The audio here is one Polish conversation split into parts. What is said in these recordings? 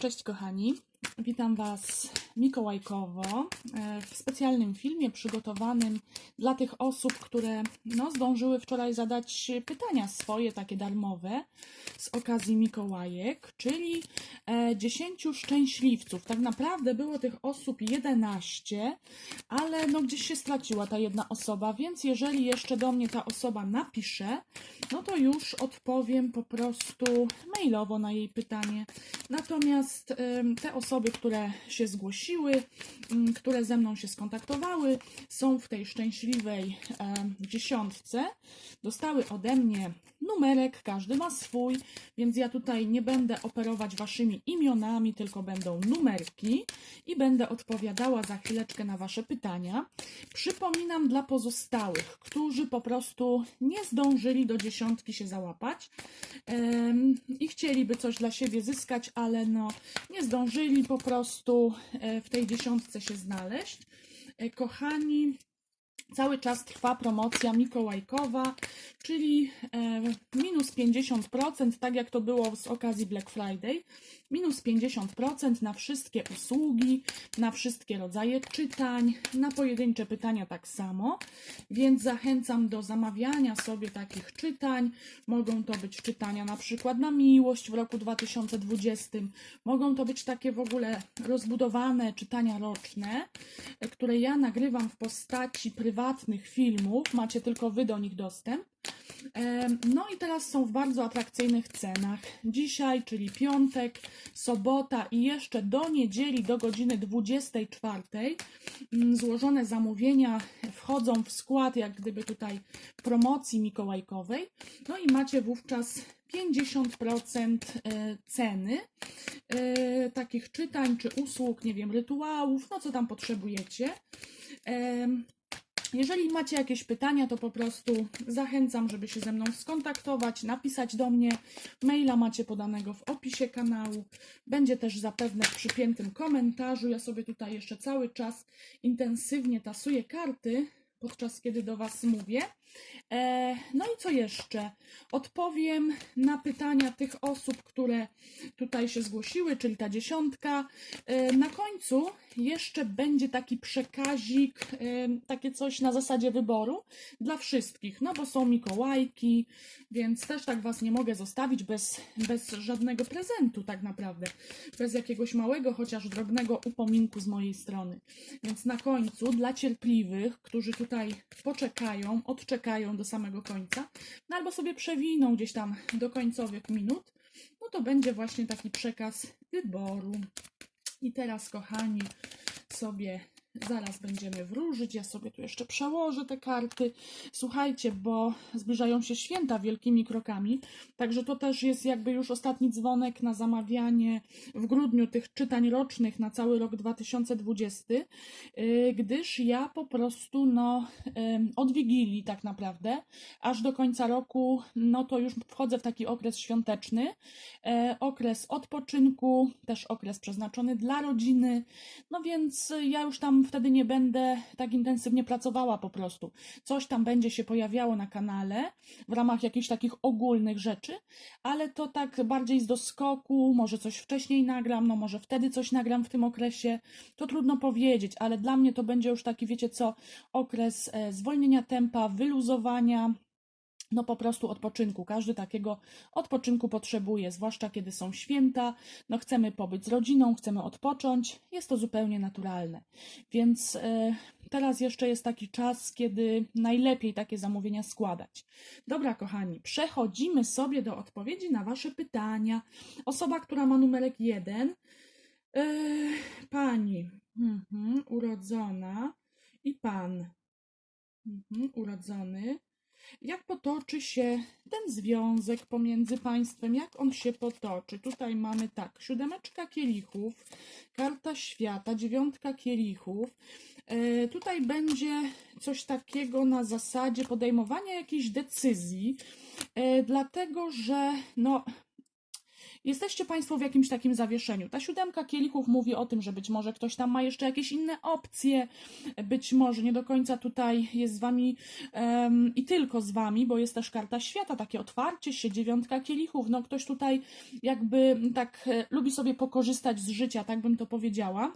Cześć kochani, witam Was mikołajkowo e, w specjalnym filmie przygotowanym dla tych osób, które no, zdążyły wczoraj zadać pytania swoje, takie darmowe z okazji Mikołajek, czyli e, 10 szczęśliwców. Tak naprawdę było tych osób 11, ale no, gdzieś się straciła ta jedna osoba, więc jeżeli jeszcze do mnie ta osoba napisze, no to już odpowiem po prostu mailowo na jej pytanie. Natomiast te osoby, które się zgłosiły, m, które ze mną się skontaktowały, są w tej szczęśliwej em, dziesiątce. Dostały ode mnie numerek, każdy ma swój, więc ja tutaj nie będę operować waszymi imionami, tylko będą numerki i będę odpowiadała za chwileczkę na wasze pytania. Przypominam dla pozostałych, którzy po prostu nie zdążyli do dziesiątki się załapać em, i chcieliby coś dla siebie zyskać, ale no nie zdążyli po prostu e, w tej dziesiątce się znaleźć. E, Kochani, cały czas trwa promocja mikołajkowa, czyli e, minus 50%, tak jak to było z okazji Black Friday. Minus 50% na wszystkie usługi, na wszystkie rodzaje czytań, na pojedyncze pytania tak samo. Więc zachęcam do zamawiania sobie takich czytań. Mogą to być czytania na przykład na miłość w roku 2020. Mogą to być takie w ogóle rozbudowane czytania roczne, które ja nagrywam w postaci prywatnych filmów. Macie tylko wy do nich dostęp. No i teraz są w bardzo atrakcyjnych cenach. Dzisiaj, czyli piątek, sobota i jeszcze do niedzieli do godziny 24 mm, złożone zamówienia wchodzą w skład jak gdyby tutaj promocji mikołajkowej. No i macie wówczas 50% e, ceny e, takich czytań czy usług, nie wiem, rytuałów, no co tam potrzebujecie. Jeżeli macie jakieś pytania, to po prostu zachęcam, żeby się ze mną skontaktować, napisać do mnie. Maila macie podanego w opisie kanału. Będzie też zapewne w przypiętym komentarzu. Ja sobie tutaj jeszcze cały czas intensywnie tasuję karty, podczas kiedy do Was mówię. E, no i co jeszcze? Odpowiem na pytania tych osób, które tutaj się zgłosiły, czyli ta dziesiątka. E, na końcu jeszcze będzie taki przekazik, e, takie coś na zasadzie wyboru dla wszystkich, no bo są Mikołajki, więc też tak Was nie mogę zostawić bez, bez żadnego prezentu tak naprawdę, bez jakiegoś małego, chociaż drobnego upominku z mojej strony. Więc na końcu dla cierpliwych, którzy tutaj poczekają, odczekają do samego końca, no albo sobie przewiną gdzieś tam do końcowych minut, no to będzie właśnie taki przekaz wyboru. I teraz, kochani, sobie zaraz będziemy wróżyć. Ja sobie tu jeszcze przełożę te karty. Słuchajcie, bo zbliżają się święta wielkimi krokami, także to też jest jakby już ostatni dzwonek na zamawianie w grudniu tych czytań rocznych na cały rok 2020, yy, gdyż ja po prostu no od Wigilii tak naprawdę aż do końca roku, no to już wchodzę w taki okres świąteczny, e, okres odpoczynku, też okres przeznaczony dla rodziny, no więc ja już tam wtedy nie będę tak intensywnie pracowała po prostu. Coś tam będzie się pojawiało na kanale w ramach jakichś takich ogólnych rzeczy, ale to tak bardziej z doskoku, może coś wcześniej nagram, no może wtedy coś nagram w tym okresie, to trudno powiedzieć, ale dla mnie to będzie już taki, wiecie co, okres e, zwolnienia tempa, wyluzowania, no po prostu odpoczynku. Każdy takiego odpoczynku potrzebuje, zwłaszcza kiedy są święta, no chcemy pobyć z rodziną, chcemy odpocząć, jest to zupełnie naturalne. Więc e, teraz jeszcze jest taki czas, kiedy najlepiej takie zamówienia składać. Dobra, kochani, przechodzimy sobie do odpowiedzi na Wasze pytania. Osoba, która ma numerek 1, e, pani mhm, urodzona i pan mhm, urodzony. Jak potoczy się ten związek pomiędzy państwem? Jak on się potoczy? Tutaj mamy tak, siódemeczka kielichów, karta świata, dziewiątka kielichów. E, tutaj będzie coś takiego na zasadzie podejmowania jakiejś decyzji, e, dlatego że no, jesteście Państwo w jakimś takim zawieszeniu. Ta siódemka kielichów mówi o tym, że być może ktoś tam ma jeszcze jakieś inne opcje, być może nie do końca tutaj jest z Wami em, i tylko z Wami, bo jest też karta świata, takie otwarcie się, dziewiątka kielichów. No ktoś tutaj jakby tak e, lubi sobie pokorzystać z życia, tak bym to powiedziała.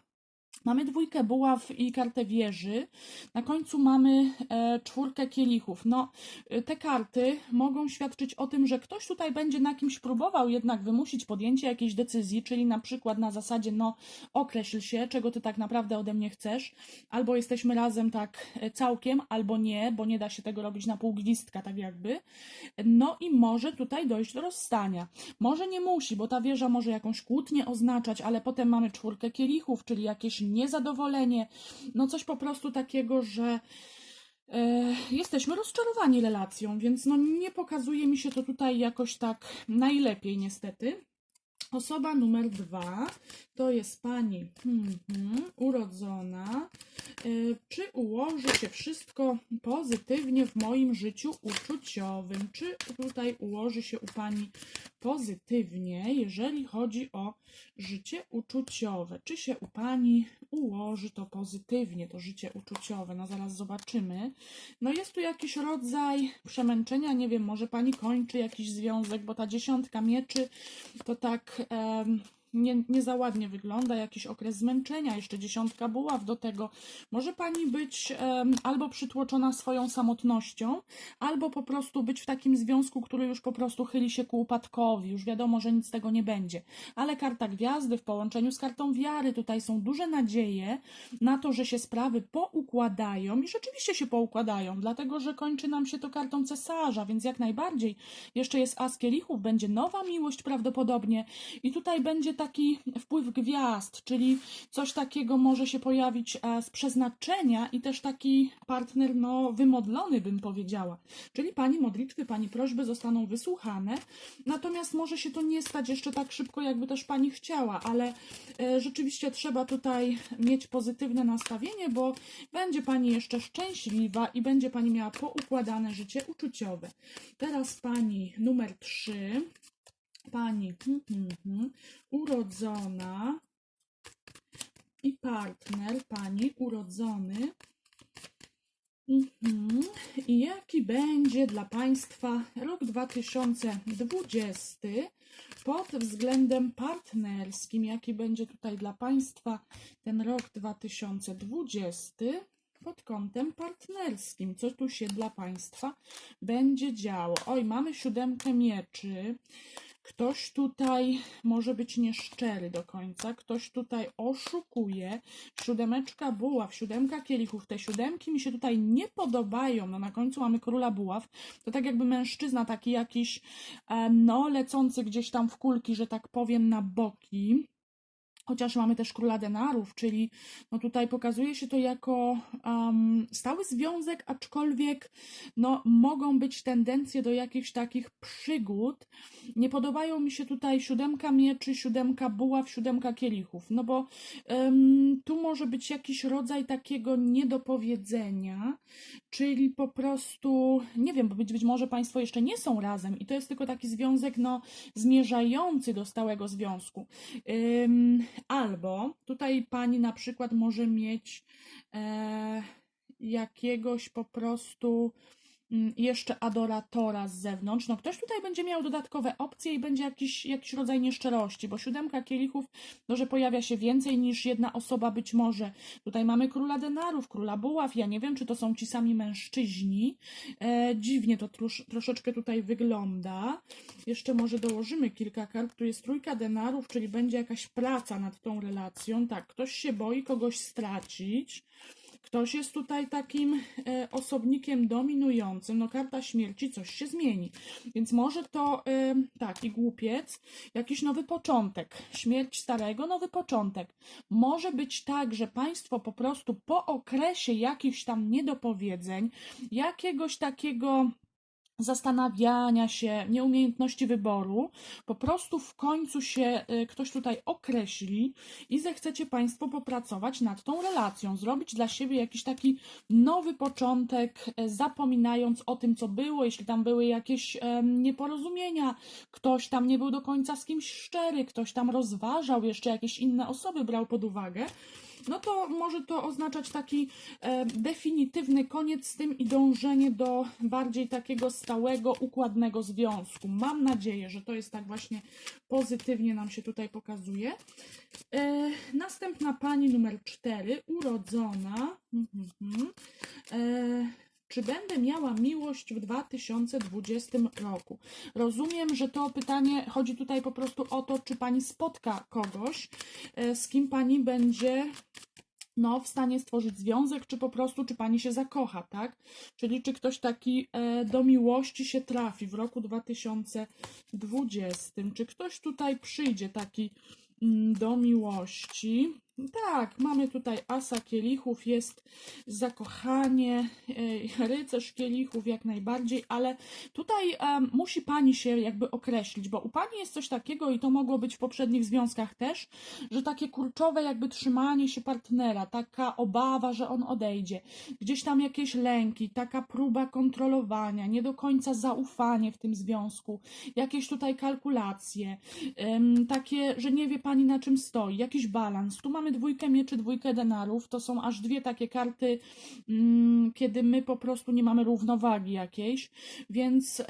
Mamy dwójkę buław i kartę wieży. Na końcu mamy e, czwórkę kielichów. No, e, te karty mogą świadczyć o tym, że ktoś tutaj będzie na kimś próbował jednak wymusić podjęcie jakiejś decyzji, czyli na przykład na zasadzie, no, określ się, czego ty tak naprawdę ode mnie chcesz, albo jesteśmy razem tak e, całkiem, albo nie, bo nie da się tego robić na pół gwizdka, tak jakby. No i może tutaj dojść do rozstania. Może nie musi, bo ta wieża może jakąś kłótnię oznaczać, ale potem mamy czwórkę kielichów, czyli jakieś niezadowolenie, no coś po prostu takiego, że e, jesteśmy rozczarowani relacją, więc no nie pokazuje mi się to tutaj jakoś tak najlepiej niestety. Osoba numer dwa to jest pani hmm, hmm, urodzona. E, Czy ułoży się wszystko pozytywnie w moim życiu uczuciowym? Czy tutaj ułoży się u pani pozytywnie, jeżeli chodzi o życie uczuciowe? Czy się u pani ułoży to pozytywnie, to życie uczuciowe? No zaraz zobaczymy. No jest tu jakiś rodzaj przemęczenia, nie wiem, może pani kończy jakiś związek, bo ta dziesiątka mieczy to tak. Nie, nie za ładnie wygląda, jakiś okres zmęczenia, jeszcze dziesiątka buław do tego. Może pani być em, albo przytłoczona swoją samotnością, albo po prostu być w takim związku, który już po prostu chyli się ku upadkowi. Już wiadomo, że nic z tego nie będzie. Ale karta gwiazdy w połączeniu z kartą wiary, tutaj są duże nadzieje na to, że się sprawy poukładają i rzeczywiście się poukładają, dlatego że kończy nam się to kartą cesarza, więc jak najbardziej. Jeszcze jest as kielichów, będzie nowa miłość prawdopodobnie i tutaj będzie taki wpływ gwiazd, czyli coś takiego może się pojawić e, z przeznaczenia i też taki partner, no, wymodlony bym powiedziała. Czyli pani modlitwy, pani prośby zostaną wysłuchane, natomiast może się to nie stać jeszcze tak szybko, jakby też pani chciała, ale e, rzeczywiście trzeba tutaj mieć pozytywne nastawienie, bo będzie pani jeszcze szczęśliwa i będzie pani miała poukładane życie uczuciowe. Teraz pani numer 3 pani hmm, hmm, urodzona i partner pani urodzony. Mhm. I jaki będzie dla Państwa rok 2020 pod względem partnerskim? Jaki będzie tutaj dla Państwa ten rok 2020 pod kątem partnerskim? Co tu się dla Państwa będzie działo? Oj, mamy siódemkę mieczy. Ktoś tutaj może być nieszczery do końca, ktoś tutaj oszukuje. Siódemeczka buław, siódemka kielichów. Te siódemki mi się tutaj nie podobają. No na końcu mamy króla buław. To tak jakby mężczyzna taki jakiś, no lecący gdzieś tam w kulki, że tak powiem, na boki. Chociaż mamy też króla denarów, czyli no tutaj pokazuje się to jako um, stały związek, aczkolwiek no, mogą być tendencje do jakichś takich przygód. Nie podobają mi się tutaj siódemka mieczy, siódemka buław, siódemka kielichów, no bo em, tu może być jakiś rodzaj takiego niedopowiedzenia, czyli po prostu, nie wiem, bo być, być może Państwo jeszcze nie są razem i to jest tylko taki związek, no, zmierzający do stałego związku. Ym, albo tutaj Pani na przykład może mieć e, jakiegoś po prostu jeszcze adoratora z zewnątrz. No ktoś tutaj będzie miał dodatkowe opcje i będzie jakiś, jakiś rodzaj nieszczerości, bo siódemka kielichów, no że pojawia się więcej niż jedna osoba być może. Tutaj mamy króla denarów, króla buław. Ja nie wiem, czy to są ci sami mężczyźni. E, dziwnie to trosz, troszeczkę tutaj wygląda. Jeszcze może dołożymy kilka kart. Tu jest trójka denarów, czyli będzie jakaś praca nad tą relacją. Tak, ktoś się boi kogoś stracić. Ktoś jest tutaj takim e, osobnikiem dominującym. No, karta śmierci, coś się zmieni. Więc może to e, taki głupiec, jakiś nowy początek. Śmierć starego, nowy początek. Może być tak, że państwo po prostu po okresie jakichś tam niedopowiedzeń, jakiegoś takiego zastanawiania się, nieumiejętności wyboru, po prostu w końcu się y, ktoś tutaj określi i zechcecie Państwo popracować nad tą relacją, zrobić dla siebie jakiś taki nowy początek, e, zapominając o tym, co było, jeśli tam były jakieś em, nieporozumienia, ktoś tam nie był do końca z kimś szczery, ktoś tam rozważał, jeszcze jakieś inne osoby brał pod uwagę no to może to oznaczać taki e, definitywny koniec z tym i dążenie do bardziej takiego stałego, układnego związku. Mam nadzieję, że to jest tak właśnie pozytywnie nam się tutaj pokazuje. E, następna pani numer 4, urodzona. Czy będę miała miłość w 2020 roku? Rozumiem, że to pytanie chodzi tutaj po prostu o to, czy pani spotka kogoś, e, z kim pani będzie no, w stanie stworzyć związek, czy po prostu, czy pani się zakocha, tak? Czyli czy ktoś taki e, do miłości się trafi w roku 2020? Czy ktoś tutaj przyjdzie taki mm, do miłości? Tak, mamy tutaj asa kielichów, jest zakochanie, e, rycerz kielichów jak najbardziej, ale tutaj um, musi pani się jakby określić, bo u pani jest coś takiego i to mogło być w poprzednich związkach też, że takie kurczowe jakby trzymanie się partnera, taka obawa, że on odejdzie, gdzieś tam jakieś lęki, taka próba kontrolowania, nie do końca zaufanie w tym związku, jakieś tutaj kalkulacje, um, takie, że nie wie pani na czym stoi, jakiś balans. Tu mamy mamy dwójkę mieczy, dwójkę denarów. To są aż dwie takie karty, mm, kiedy my po prostu nie mamy równowagi jakiejś, więc.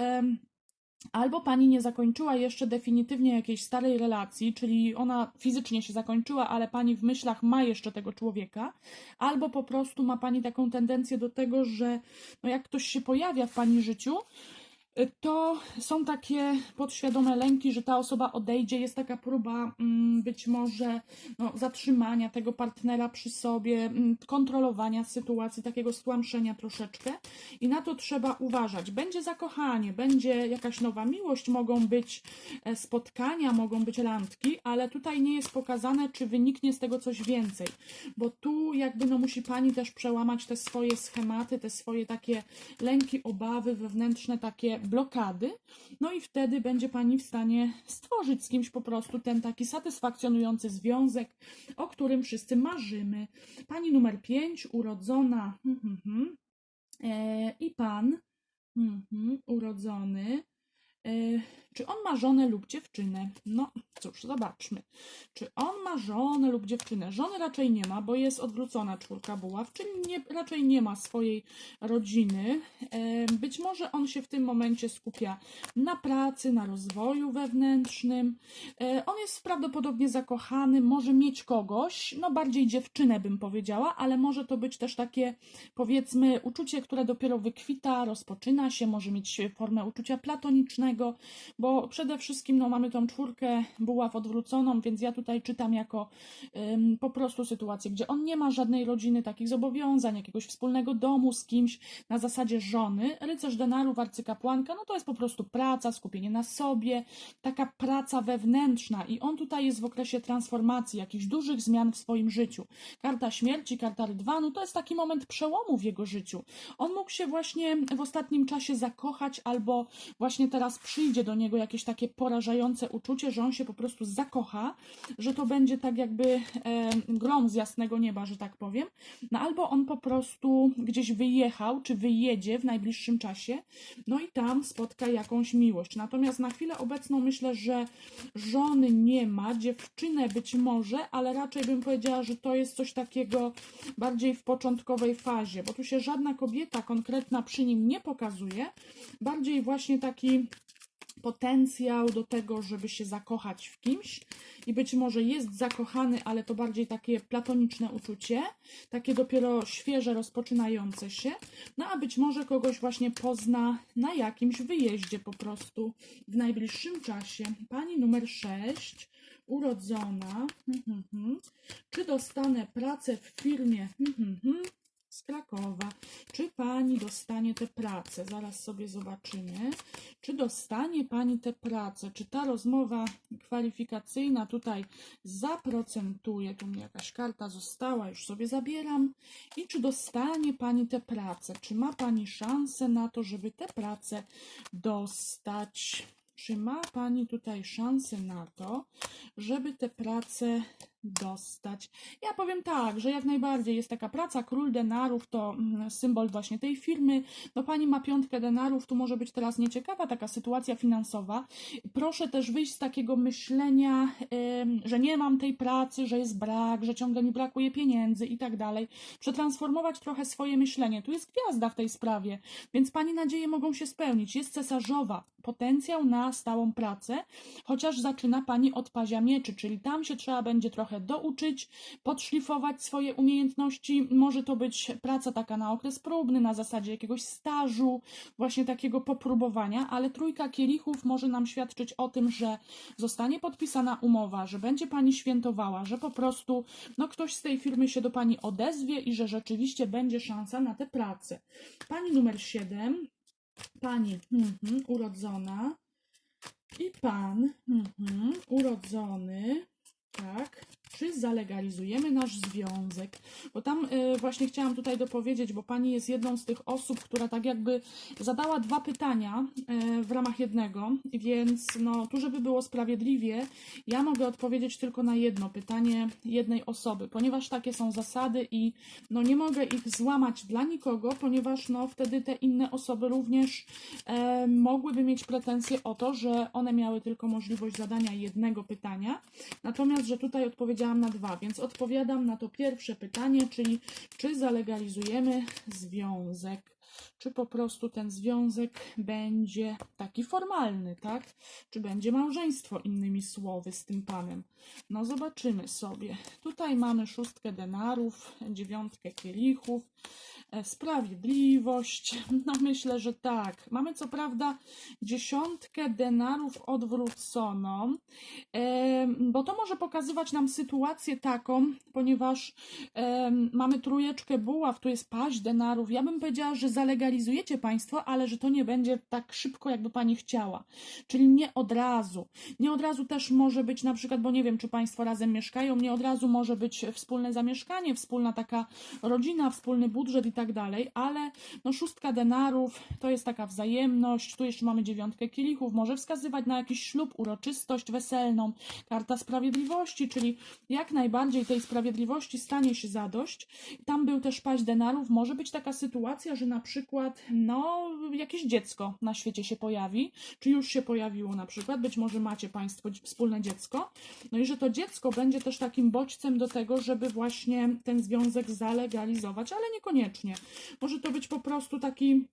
Albo pani nie zakończyła jeszcze definitywnie jakiejś starej relacji, czyli ona fizycznie się zakończyła, ale pani w myślach ma jeszcze tego człowieka, albo po prostu ma pani taką tendencję do tego, że no jak ktoś się pojawia w pani życiu, to są takie podświadome lęki, że ta osoba odejdzie. Jest taka próba mm, być może no, zatrzymania tego partnera przy sobie, mm, kontrolowania sytuacji, takiego stłamszenia troszeczkę. I na to trzeba uważać. Będzie zakochanie, będzie jakaś nowa miłość, mogą być e, spotkania, mogą być randki, ale tutaj nie jest pokazane, czy wyniknie z tego coś więcej. Bo tu jakby no, musi pani też przełamać te swoje schematy, te swoje takie lęki, obawy wewnętrzne, takie blokady, no i wtedy będzie Pani w stanie stworzyć z kimś po prostu ten taki satysfakcjonujący związek, o którym wszyscy marzymy. Pani numer 5, urodzona hmm, hmm, hmm, e, i Pan urodzony e, czy on ma żonę lub dziewczynę? No cóż, zobaczmy. Czy on ma żonę lub dziewczynę? Żony raczej nie ma, bo jest odwrócona czwórka buław, czyli nie, raczej nie ma swojej rodziny. Być może on się w tym momencie skupia na pracy, na rozwoju wewnętrznym. E, on jest prawdopodobnie zakochany, może mieć kogoś, no bardziej dziewczynę bym powiedziała, ale może to być też takie, powiedzmy, uczucie, które dopiero wykwita, rozpoczyna się, może mieć formę uczucia platonicznego, bo przede wszystkim no, mamy tą czwórkę buław odwróconą, więc ja tutaj czytam jako ym, po prostu sytuację, gdzie on nie ma żadnej rodziny, takich zobowiązań, jakiegoś wspólnego domu z kimś na zasadzie żony. Rycerz denarów, arcykapłanka, no to jest po prostu praca, skupienie na sobie, taka praca wewnętrzna i on tutaj jest w okresie transformacji, jakichś dużych zmian w swoim życiu. Karta śmierci, karta rydwanu, to jest taki moment przełomu w jego życiu. On mógł się właśnie w ostatnim czasie zakochać albo właśnie teraz przyjdzie do niego niego jakieś takie porażające uczucie, że on się po prostu zakocha, że to będzie tak jakby grom z jasnego nieba, że tak powiem. No albo on po prostu gdzieś wyjechał, czy wyjedzie w najbliższym czasie, no i tam spotka jakąś miłość. Natomiast na chwilę obecną myślę, że żony nie ma, dziewczynę być może, ale raczej bym powiedziała, że to jest coś takiego bardziej w początkowej fazie, bo tu się żadna kobieta konkretna przy nim nie pokazuje, bardziej właśnie taki potencjał do tego, żeby się zakochać w kimś. I być może jest zakochany, ale to bardziej takie platoniczne uczucie, takie dopiero świeże, rozpoczynające się, no a być może kogoś właśnie pozna na jakimś wyjeździe po prostu w najbliższym czasie. Pani numer 6, urodzona, hmm, hmm. czy dostanę pracę w firmie z Krakowa. Czy pani dostanie tę pracę? Zaraz sobie zobaczymy. Czy dostanie pani tę pracę? Czy ta rozmowa kwalifikacyjna tutaj zaprocentuje? Tu mi jakaś karta została, już sobie zabieram. I czy dostanie pani tę pracę? Czy ma pani szansę na to, żeby tę pracę dostać? Czy ma pani tutaj szansę na to, żeby tę pracę dostać? Ja powiem tak, że jak najbardziej jest taka praca, król denarów to mm, symbol właśnie tej firmy. No pani ma piątkę denarów, tu może być teraz nieciekawa taka sytuacja finansowa. Proszę też wyjść z takiego myślenia, że nie mam tej pracy, że jest brak, że ciągle mi brakuje pieniędzy i tak dalej. Przetransformować trochę swoje myślenie. Tu jest gwiazda w tej sprawie, więc pani nadzieje mogą się spełnić. Jest cesarzowa, potencjał na stałą pracę, chociaż zaczyna pani od pazia mieczy, czyli tam się trzeba będzie trochę douczyć, podszlifować swoje umiejętności. Może to być praca taka na okres próbny, na zasadzie jakiegoś stażu, właśnie takiego popróbowania, ale trójka kielichów może nam świadczyć o tym, że zostanie podpisana umowa, że będzie pani świętowała, że po prostu no, ktoś z tej firmy się do pani odezwie i że rzeczywiście będzie szansa na tę pracę. Pani numer 7, pani mhm, urodzona i pan mhm, urodzony, tak, czy zalegalizujemy nasz związek? Bo tam y, właśnie chciałam tutaj dopowiedzieć, bo pani jest jedną z tych osób, która tak jakby zadała dwa pytania y, w ramach jednego, więc no tu, żeby było sprawiedliwie, ja mogę odpowiedzieć tylko na jedno pytanie jednej osoby, ponieważ takie są zasady i no nie mogę ich złamać dla nikogo, ponieważ no wtedy te inne osoby również e, mogłyby mieć pretensje o to, że one miały tylko możliwość zadania jednego pytania, natomiast, że tutaj odpowiedziałam na dwa, więc odpowiadam na to pierwsze pytanie, czyli czy zalegalizujemy związek, czy po prostu ten związek będzie taki formalny, tak? Czy będzie małżeństwo, innymi słowy, z tym panem. No zobaczymy sobie. Tutaj mamy szóstkę denarów, dziewiątkę kielichów, e, sprawiedliwość. No myślę, że tak. Mamy co prawda dziesiątkę denarów odwróconą, e, bo to może pokazywać nam sytuację taką, ponieważ mamy trójeczkę buław, tu jest paść denarów. Ja bym powiedziała, że zalegalizujecie Państwo, ale że to nie będzie tak szybko, jakby Pani chciała. Czyli nie od razu. Nie od razu też może być na przykład, bo nie wiem, czy Państwo razem mieszkają, nie od razu może być wspólne zamieszkanie, wspólna taka rodzina, wspólny budżet i tak dalej, ale no szóstka denarów to jest taka wzajemność, tu jeszcze mamy dziewiątkę kielichów, może wskazywać na jakiś ślub, uroczystość weselną, karta sprawiedliwości, czyli jak najbardziej tej sprawiedliwości stanie się zadość. Tam był też paść denarów, może być taka sytuacja, że na przykład, no, jakieś dziecko na świecie się pojawi, czy już się pojawiło na przykład, być może macie Państwo wspólne dziecko, no i że to dziecko będzie też takim bodźcem do tego, żeby właśnie ten związek zalegalizować, ale niekoniecznie. Może to być po prostu taki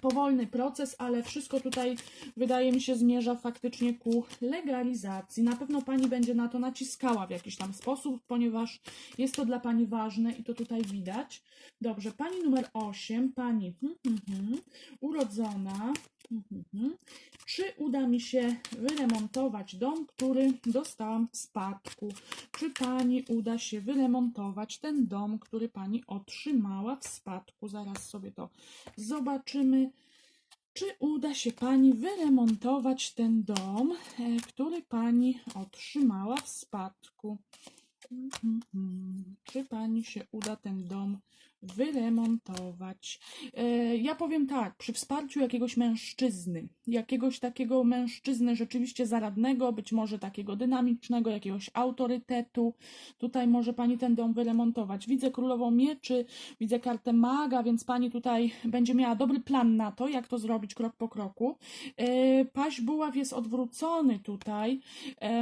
powolny proces, ale wszystko tutaj wydaje mi się zmierza faktycznie ku legalizacji. Na pewno pani będzie na to naciskała w jakiś tam sposób, ponieważ jest to dla pani ważne i to tutaj widać. Dobrze, pani numer 8, pani hmm, hmm, urodzona. Hmm. Czy uda mi się wyremontować dom, który dostałam w spadku? Czy pani uda się wyremontować ten dom, który pani otrzymała w spadku? Zaraz sobie to zobaczymy. Czy uda się pani wyremontować ten dom, e, który pani otrzymała w spadku? Mhm. Czy pani się uda ten dom wyremontować? E, Ja powiem tak, przy wsparciu jakiegoś mężczyzny, jakiegoś takiego mężczyzny rzeczywiście zaradnego, być może takiego dynamicznego, jakiegoś autorytetu, tutaj może pani ten dom wyremontować. Widzę królową mieczy, widzę kartę maga, więc pani tutaj będzie miała dobry plan na to, jak to zrobić krok po kroku. E, Paź buław jest odwrócony tutaj.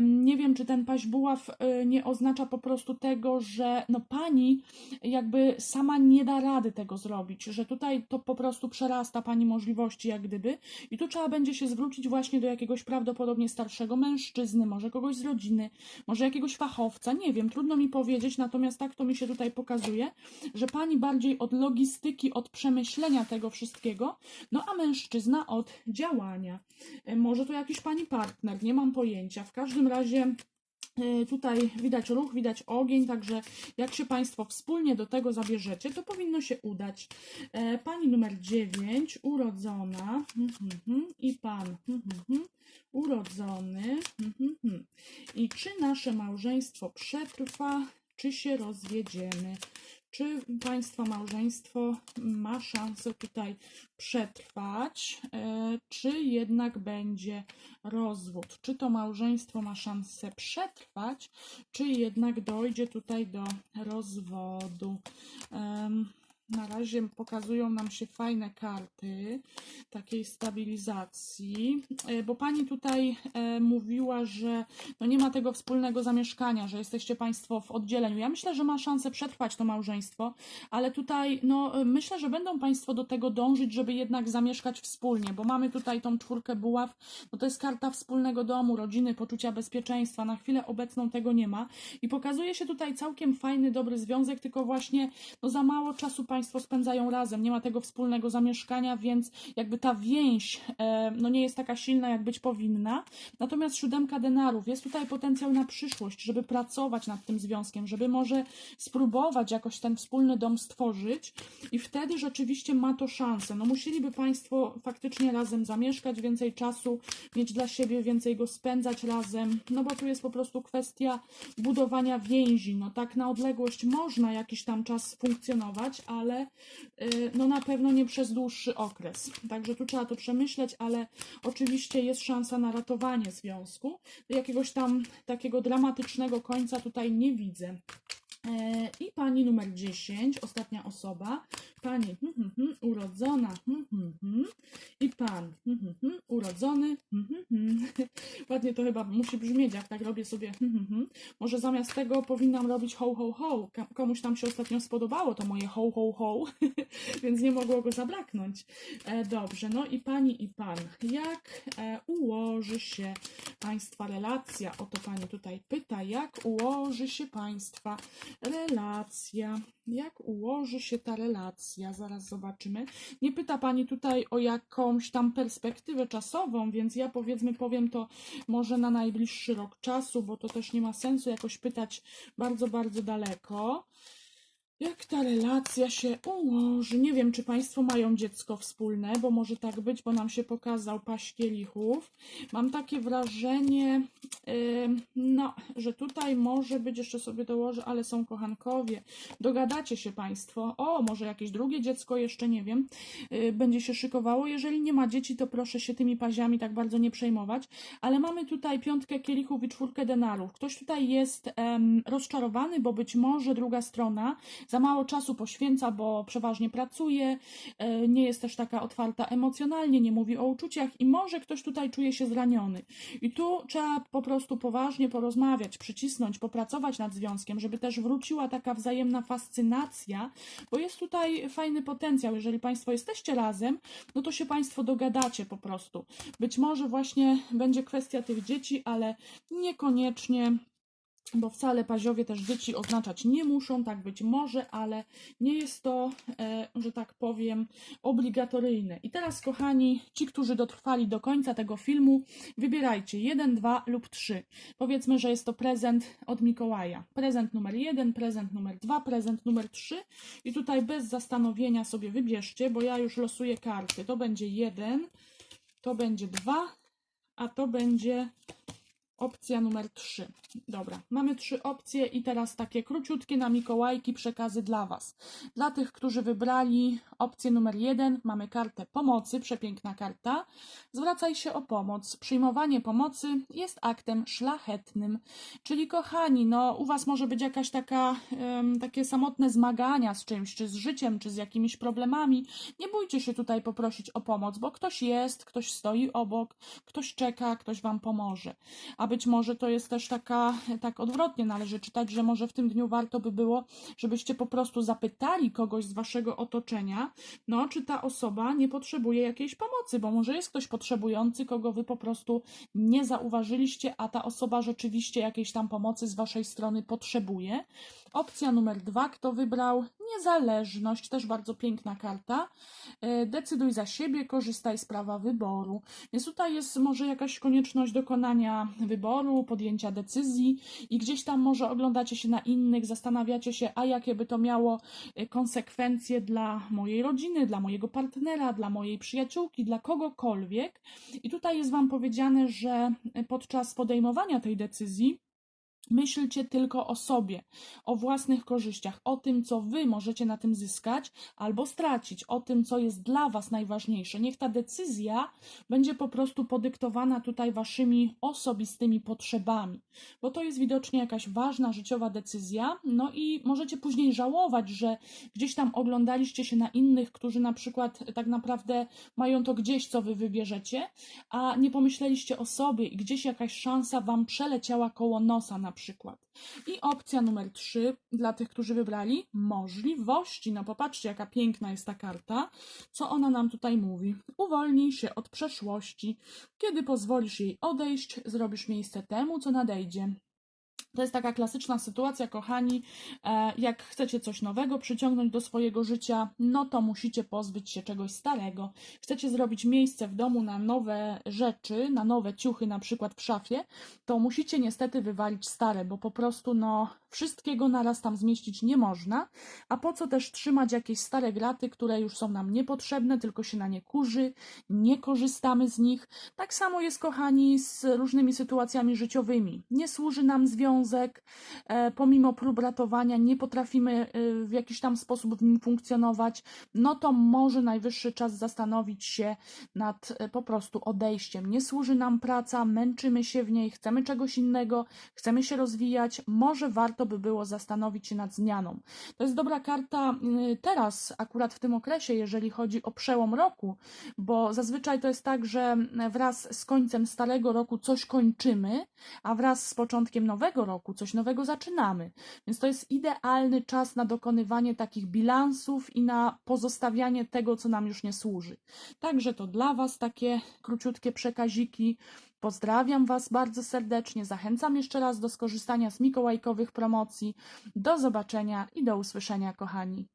Nie wiem, czy ten paź buław e, nie oznacza po prostu tego, że no pani jakby sama nie da rady tego zrobić, że tutaj to po prostu przerasta pani możliwości jak gdyby i tu trzeba będzie się zwrócić właśnie do jakiegoś prawdopodobnie starszego mężczyzny, może kogoś z rodziny, może jakiegoś fachowca, nie wiem, trudno mi powiedzieć, natomiast tak to mi się tutaj pokazuje, że pani bardziej od logistyki, od przemyślenia tego wszystkiego, no a mężczyzna od działania. E, Może to jakiś pani partner, nie mam pojęcia. W każdym razie Tutaj widać ruch, widać ogień, także jak się Państwo wspólnie do tego zabierzecie, to powinno się udać. E, Pani numer 9, urodzona, mhm, mhm, i Pan urodzony. I czy nasze małżeństwo przetrwa, czy się rozwiedziemy? Czy Państwa małżeństwo ma szansę tutaj przetrwać, e, czy jednak będzie rozwód? Czy to małżeństwo ma szansę przetrwać, czy jednak dojdzie tutaj do rozwodu? Em, Na razie pokazują nam się fajne karty takiej stabilizacji, e, bo pani tutaj e, mówiła, że no nie ma tego wspólnego zamieszkania, że jesteście Państwo w oddzieleniu. Ja myślę, że ma szansę przetrwać to małżeństwo, ale tutaj no, myślę, że będą Państwo do tego dążyć, żeby jednak zamieszkać wspólnie, bo mamy tutaj tą czwórkę buław, no to jest karta wspólnego domu, rodziny, poczucia bezpieczeństwa. Na chwilę obecną tego nie ma i pokazuje się tutaj całkiem fajny, dobry związek, tylko właśnie no, za mało czasu Państwo spędzają razem, nie ma tego wspólnego zamieszkania, więc jakby ta więź e, no, nie jest taka silna, jak być powinna. Natomiast siódemka denarów, jest tutaj potencjał na przyszłość, żeby pracować nad tym związkiem, żeby może spróbować jakoś ten wspólny dom stworzyć i wtedy rzeczywiście ma to szansę. No musieliby Państwo faktycznie razem zamieszkać, więcej czasu mieć dla siebie, więcej go spędzać razem, no bo tu jest po prostu kwestia budowania więzi. No tak na odległość można jakiś tam czas funkcjonować, ale y, no na pewno nie przez dłuższy okres. Także tu trzeba to przemyśleć, ale oczywiście jest szansa na ratowanie związku. Jakiegoś tam takiego dramatycznego końca tutaj nie widzę. E, I pani numer 10, ostatnia osoba, pani hmm, hmm, hmm, urodzona hmm, hmm, hmm, i pan hmm, hmm, hmm, urodzony. Hmm, hmm. Ładnie to chyba musi brzmieć, jak tak robię sobie. Hmm, hmm. Może zamiast tego powinnam robić ho, ho, ho. Komuś tam się ostatnio spodobało to moje ho, ho, ho, więc nie mogło go zabraknąć. E, dobrze, no i pani i pan, jak e, ułoży się Państwa relacja? O to pani tutaj pyta, jak ułoży się Państwa relacja? Jak ułoży się ta relacja? Zaraz zobaczymy. Nie pyta pani tutaj o jakąś tam perspektywę czasową, więc ja powiedzmy powiem to może na najbliższy rok czasu, bo to też nie ma sensu jakoś pytać bardzo, bardzo daleko. Jak ta relacja się ułoży? Nie wiem, czy Państwo mają dziecko wspólne, bo może tak być, bo nam się pokazał paść kielichów. Mam takie wrażenie, ym, no, że tutaj może być, jeszcze sobie dołożę, ale są kochankowie. Dogadacie się Państwo. O, może jakieś drugie dziecko, jeszcze nie wiem, yy, będzie się szykowało. Jeżeli nie ma dzieci, to proszę się tymi paziami tak bardzo nie przejmować. Ale mamy tutaj piątkę kielichów i czwórkę denarów. Ktoś tutaj jest rozczarowany, bo być może druga strona za mało czasu poświęca, bo przeważnie pracuje, e, nie jest też taka otwarta emocjonalnie, nie mówi o uczuciach i może ktoś tutaj czuje się zraniony. I tu trzeba po prostu poważnie porozmawiać, przycisnąć, popracować nad związkiem, żeby też wróciła taka wzajemna fascynacja, bo jest tutaj fajny potencjał. Jeżeli Państwo jesteście razem, no to się Państwo dogadacie po prostu. Być może właśnie będzie kwestia tych dzieci, ale niekoniecznie bo wcale paziowie też dzieci oznaczać nie muszą, tak być może, ale nie jest to, e, że tak powiem, obligatoryjne. I teraz, kochani, ci, którzy dotrwali do końca tego filmu, wybierajcie jeden, dwa lub trzy. Powiedzmy, że jest to prezent od Mikołaja. Prezent numer jeden, prezent numer dwa, prezent numer trzy. I tutaj bez zastanowienia sobie wybierzcie, bo ja już losuję karty. To będzie jeden, to będzie dwa, a to będzie Opcja numer 3. Dobra, mamy trzy opcje i teraz takie króciutkie na Mikołajki przekazy dla Was. Dla tych, którzy wybrali opcję numer 1, mamy kartę pomocy, przepiękna karta. Zwracaj się o pomoc. Przyjmowanie pomocy jest aktem szlachetnym. Czyli kochani, no u Was może być jakaś taka, em, takie samotne zmagania z czymś, czy z życiem, czy z jakimiś problemami. Nie bójcie się tutaj poprosić o pomoc, bo ktoś jest, ktoś stoi obok, ktoś czeka, ktoś Wam pomoże. A być może to jest też taka, tak odwrotnie należy czytać, że może w tym dniu warto by było, żebyście po prostu zapytali kogoś z waszego otoczenia, no, czy ta osoba nie potrzebuje jakiejś pomocy, bo może jest ktoś potrzebujący, kogo wy po prostu nie zauważyliście, a ta osoba rzeczywiście jakiejś tam pomocy z waszej strony potrzebuje. Opcja numer dwa, kto wybrał, niezależność, też bardzo piękna karta. E, Decyduj za siebie, korzystaj z prawa wyboru. Więc tutaj jest może jakaś konieczność dokonania wyboru, podjęcia decyzji i gdzieś tam może oglądacie się na innych, zastanawiacie się, a jakie by to miało e, konsekwencje dla mojej rodziny, dla mojego partnera, dla mojej przyjaciółki, dla kogokolwiek. I tutaj jest Wam powiedziane, że podczas podejmowania tej decyzji Myślcie tylko o sobie, o własnych korzyściach, o tym, co wy możecie na tym zyskać albo stracić, o tym, co jest dla was najważniejsze. Niech ta decyzja będzie po prostu podyktowana tutaj waszymi osobistymi potrzebami, bo to jest widocznie jakaś ważna życiowa decyzja. No i możecie później żałować, że gdzieś tam oglądaliście się na innych, którzy na przykład tak naprawdę mają to gdzieś, co wy wybierzecie, a nie pomyśleliście o sobie i gdzieś jakaś szansa wam przeleciała koło nosa na przykład. I opcja numer 3 dla tych, którzy wybrali możliwości. No popatrzcie, jaka piękna jest ta karta. Co ona nam tutaj mówi? Uwolnij się od przeszłości. Kiedy pozwolisz jej odejść, zrobisz miejsce temu, co nadejdzie. To jest taka klasyczna sytuacja, kochani. e, Jak chcecie coś nowego przyciągnąć do swojego życia, no to musicie pozbyć się czegoś starego. Chcecie zrobić miejsce w domu na nowe rzeczy, na nowe ciuchy, na przykład w szafie, to musicie niestety wywalić stare, bo po prostu no wszystkiego naraz tam zmieścić nie można. A po co też trzymać jakieś stare graty, które już są nam niepotrzebne, tylko się na nie kurzy, nie korzystamy z nich. Tak samo jest, kochani, z różnymi sytuacjami życiowymi. Nie służy nam związek, e, pomimo prób ratowania, nie potrafimy e, w jakiś tam sposób w nim funkcjonować, no to może najwyższy czas zastanowić się nad e, po prostu odejściem. Nie służy nam praca, męczymy się w niej, chcemy czegoś innego, chcemy się rozwijać, może warto by było zastanowić się nad zmianą. To jest dobra karta y, teraz, akurat w tym okresie, jeżeli chodzi o przełom roku, bo zazwyczaj to jest tak, że wraz z końcem starego roku coś kończymy, a wraz z początkiem nowego roku coś nowego zaczynamy. Więc to jest idealny czas na dokonywanie takich bilansów i na pozostawianie tego, co nam już nie służy. Także to dla Was takie króciutkie przekaziki. Pozdrawiam Was bardzo serdecznie. Zachęcam jeszcze raz do skorzystania z mikołajkowych promocji. Do zobaczenia i do usłyszenia, kochani.